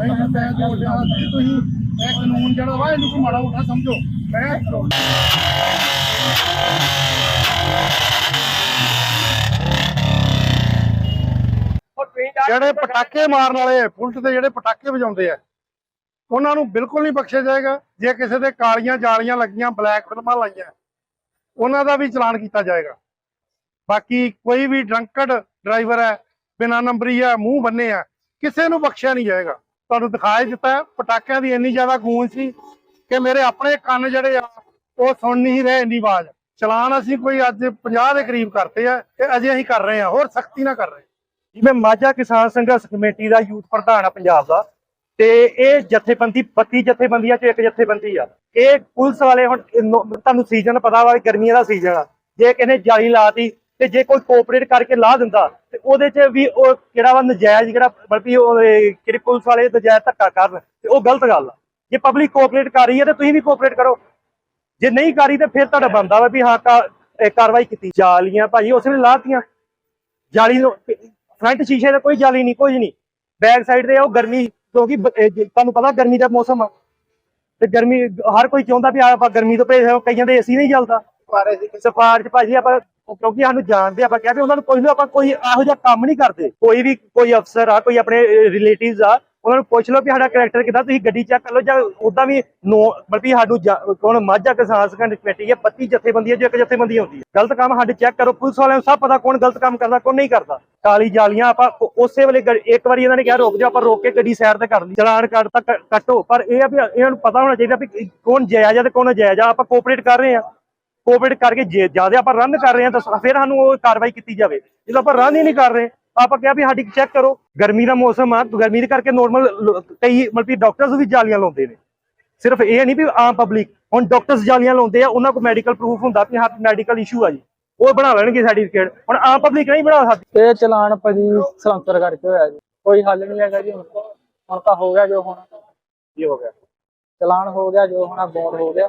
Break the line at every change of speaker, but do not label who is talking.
ਮੈਂ ਮੈਂ ਜੋੜਿਆ ਸੀ ਤੁਸੀਂ। ਇਹ ਕਾਨੂੰਨ ਜਿਹੜਾ ਵਾ ਇਹਨੂੰ ਕੋਈ ਮਾੜਾ ਮੋਟਾ ਸਮਝੋ। ਮੈਂ ਜਿਹੜੇ ਪਟਾਕੇ ਮਾਰਨ ਵਾਲੇ ਪੁਲਿਸ ਦੇ ਜਿਹੜੇ ਪਟਾਕੇ ਵਜਾਉਂਦੇ ਆ ਉਹਨਾਂ ਨੂੰ ਬਿਲਕੁਲ ਨਹੀਂ ਬਖਸ਼ਿਆ ਜਾਏਗਾ। ਜੇ ਕਿਸੇ ਦੇ ਕਾਲੀਆਂ ਜਾਲੀਆਂ ਲੱਗੀਆਂ ਬਲੈਕ ਫਿਲਮਾਂ ਲਾਈਆਂ ਉਹਨਾਂ ਦਾ ਵੀ ਚਲਾਨ ਕੀਤਾ ਜਾਏਗਾ। ਬਾਕੀ ਕੋਈ ਵੀ ਡਰੰਕਡ ਡਰਾਈਵਰ ਹੈ ਬਿਨਾਂ ਨੰਬਰੀ ਹੈ ਮੂੰਹ ਬੰਨੇ ਆ ਕਿਸੇ ਨੂੰ ਬਖਸ਼ਿਆ ਨਹੀਂ ਜਾਏਗਾ। ਤੁਹਾਨੂੰ ਦਿਖਾਈ ਦਿੱਤਾ ਪਟਾਕਿਆਂ ਦੀ ਇੰਨੀ ਜ਼ਿਆਦਾ ਗੂੰਜ ਸੀ ਕਿ ਮੇਰੇ ਆਪਣੇ ਕੰਨ ਜਿਹੜੇ ਆ, ਉਹ ਸੁਣ ਨਹੀਂ ਰਹੇ ਇੰਨੀ ਆਵਾਜ਼। ਚਲਾਨ ਅਸੀਂ ਕੋਈ ਅੱਜ 50 ਦੇ ਕਰੀਬ ਕਰਤੇ ਆ ਤੇ ਅਜੇ ਅਸੀਂ ਕਰ ਰਹੇ ਆ, ਹੋਰ ਸਖਤੀ ਨਾਲ ਕਰ ਰਹੇ।
ਜਿਵੇਂ ਮਾਝਾ ਕਿਸਾਨ ਸੰਘਰਸ਼ ਕਮੇਟੀ ਦਾ ਯੂਥ ਪ੍ਰਧਾਨ ਆ ਪੰਜਾਬ ਦਾ, ਤੇ ਇਹ ਜਥੇਬੰਦੀ 32 ਜਥੇਬੰਦੀਆਂ ਚ ਇੱਕ ਜਥੇਬੰਦੀ ਆ। ਇਹ ਪੁਲਿਸ ਵਾਲੇ ਹੁਣ ਤੁਹਾਨੂੰ ਸੀਜ਼ਨ ਪਤਾ ਵਾ ਗਰਮੀਆਂ ਦਾ ਸੀਜ਼ਨ ਆ। ਜੇ ਕਿਸੇ ਨੇ ਜਾਲੀ ਲਾਤੀ ਤੇ ਜੇ ਕੋਈ ਕੋਆਪਰੇਟ ਕਰਕੇ ਲਾ ਦਿੰਦਾ ਤੇ ਉਹਦੇ ਚ ਵੀ ਉਹ ਕਿਹੜਾ ਵਾ ਨਜਾਇਜ਼ ਜਿਹੜਾ ਬਲਕਿ ਉਹ ਕਿਹੜੀ ਪੁਲਿਸ ਵਾਲੇ ਨਜਾਇਜ਼ ਧੱਕਾ ਕਰਨ ਤੇ ਉਹ ਗਲਤ ਗੱਲ ਆ। ਜੇ ਪਬਲਿਕ ਕੋਆਪਰੇਟ ਕਰ ਰਹੀ ਹੈ ਤੇ ਤੁਸੀਂ ਵੀ ਕੋਆਪਰੇਟ ਕਰੋ। ਜੇ ਨਹੀਂ ਕਰੀ ਤੇ ਫਿਰ ਤੁਹਾਡਾ ਬੰਦਾ ਵਾ ਵੀ ਹਾਂ ਕਾਰਵਾਈ ਕੀਤੀ। ਜਾਲੀਆਂ ਭਾਜੀ ਉਸ ਵੇਲੇ ਲਾਤੀਆਂ ਜਾਲੀ ਨੂੰ ਫਰੰਟ ਸ਼ੀਸ਼ੇ ਤੇ ਕੋਈ ਜਾਲੀ ਨਹੀਂ ਕੁਝ ਨਹੀਂ। ਬੈਕ ਸਾਈਡ ਤੇ ਉਹ ਗਰਮੀ ਕਿਉਂਕਿ ਤੁਹਾਨੂੰ ਪਤਾ ਗਰਮੀ ਦਾ ਮੌਸਮ ਆ। ਤੇ ਗਰਮੀ ਹਰ ਕੋਈ ਚਾਹੁੰਦਾ ਵੀ ਆਪਾਂ ਗਰਮੀ ਤੋਂ ਭੇਜ ਕਈਆਂ ਦੇ ਏਸੀ ਨਹੀਂ ਚੱਲਦਾ। ਸਫਾਰ ਚ ਭਾਜੀ ਆਪਾਂ ਕਿਉਂਕਿ ਸਾਨੂੰ ਜਾਣਦੇ ਆ, ਆਪਾਂ ਕਹਿੰਦੇ ਉਹਨਾਂ ਨੂੰ ਪੁੱਛ ਲਓ ਆਪਾਂ ਕੋਈ ਇਹੋ ਜਿਹਾ ਕੰਮ ਨਹੀਂ ਕਰਦੇ। ਕੋਈ ਵੀ ਕੋਈ ਅਫਸਰ ਆ ਕੋਈ ਆਪਣੇ ਰਿਲੇਟਿਵਸ ਆ ਉਹਨਾਂ ਨੂੰ ਪੁੱਛ ਲਓ ਵੀ ਸਾਡਾ ਕੈਰੈਕਟਰ ਕਿਦਾਂ ਤੁਸੀਂ ਗੱਡੀ ਚੈੱਕ ਕਰ ਲਓ ਜਾਂ ਉਦਾਂ ਵੀ ਨੋ ਬਲਕਿ ਸਾਨੂੰ ਜਾ- ਕੌਣ ਮਾਝਾ ਕਿਸਾਨ ਸੰਘਰਸ਼ ਕਮੇਟੀ ਹੈ 32 ਜਥੇਬੰਦੀਆਂ ਜੋ ਇੱਕ ਜਥੇਬੰਦੀ ਹੁੰਦੀ ਹੈ ਗਲਤ ਕੰਮ ਸਾਡੇ ਚੈੱਕ ਕਰੋ ਪੁਲਿਸ ਵਾਲਿਆਂ ਨੂੰ ਸਭ ਪਤਾ ਕੌਣ ਗਲਤ ਕੰਮ ਕਰਦਾ ਕੌਣ ਨਹੀਂ ਕਰਦਾ। ਕਾਲੀ ਜਾਲੀਆਂ ਆਪਾਂ ਉਸੇ ਵੇਲੇ ਇੱਕ ਵਾਰੀ ਇਹਨਾਂ ਨੇ ਕਿਹਾ ਰੋਕ ਜਾ ਆਪਾਂ ਰੋਕ ਕੇ ਗੱਡੀ ਸਾਈਡ ਤੇ ਕਰ ਲਈ। ਚਲਾਨ ਕੱਟ ਤੱਕ ਕੱਟੋ ਪਰ ਇਹ ਆ ਵੀ ਇਹਨਾਂ ਨੂੰ ਪਤਾ ਹੋਣਾ ਚਾਹੀਦਾ ਵੀ ਕੌਣ ਜਾਇਜ਼ ਆ ਤੇ ਕੌਣ ਜਾਇਜ਼ ਆ ਆਪਾਂ ਕੋਆਪਰੇਟ ਕਰ ਰਹੇ ਆ। ਕੋਵਿਡ ਕਰਕੇ ਜੇ ਜ਼ਿਆਦਾ ਆਪਾਂ ਰਨ ਕਰ ਰਹੇ ਹਾਂ ਤਾਂ ਫਿਰ ਸਾਨੂੰ ਉਹ ਕਾਰਵਾਈ ਕੀਤੀ ਜਾਵੇ। ਜਦੋਂ ਆਪਾਂ ਰਨ ਹੀ ਨਹੀਂ ਕਰ ਰਹੇ ਆਪਾਂ ਕਿਹਾ ਵੀ ਸਾਡੀ ਚੈੱਕ ਕਰੋ ਗਰਮੀ ਦਾ ਮੌਸਮ ਆ ਗਰਮੀ ਦੇ ਕਰਕੇ ਨੋਰਮਲ ਕਈ ਮਤਲਬ ਕਿ ਡਾਕਟਰਸ ਵੀ ਜਾਲੀਆਂ ਲਾਉਂਦੇ ਨੇ। ਸਿਰਫ ਇਹ ਨਹੀਂ ਵੀ ਆਮ ਪਬਲਿਕ ਹੁਣ ਡਾਕਟਰਸ ਜਾਲੀਆਂ ਲਾਉਂਦੇ ਆ ਉਹਨਾਂ ਕੋਲ ਮੈਡੀਕਲ ਪ੍ਰੂਫ ਹੁੰਦਾ ਵੀ ਹਾਂ ਮੈਡੀਕਲ ਇਸ਼ੂ ਆ ਜੀ। ਉਹ ਬਣਾ ਲੈਣਗੇ ਸਰਟੀਫਿਕੇਟ ਹੁਣ ਆਮ ਪਬਲਿਕ ਨਹੀਂ ਬਣਾ ਸਕਦੀ।
ਇਹ ਚਲਾਨ ਭਾਜੀ ਸਲੰਸਰ ਕਰਕੇ ਹੋਇਆ ਜੀ। ਕੋਈ ਹੱਲ ਨਹੀਂ ਹੈਗਾ ਜੀ ਹੁਣ ਹੁਣ ਤਾਂ ਹੋ ਗਿਆ ਜੋ ਹੋਣਾ।
ਕੀ ਹੋ ਗਿਆ?
ਚਲਾਨ ਹੋ ਗਿਆ ਜੋ ਹੋਣਾ ਬੋਰ ਹੋ ਗਿਆ।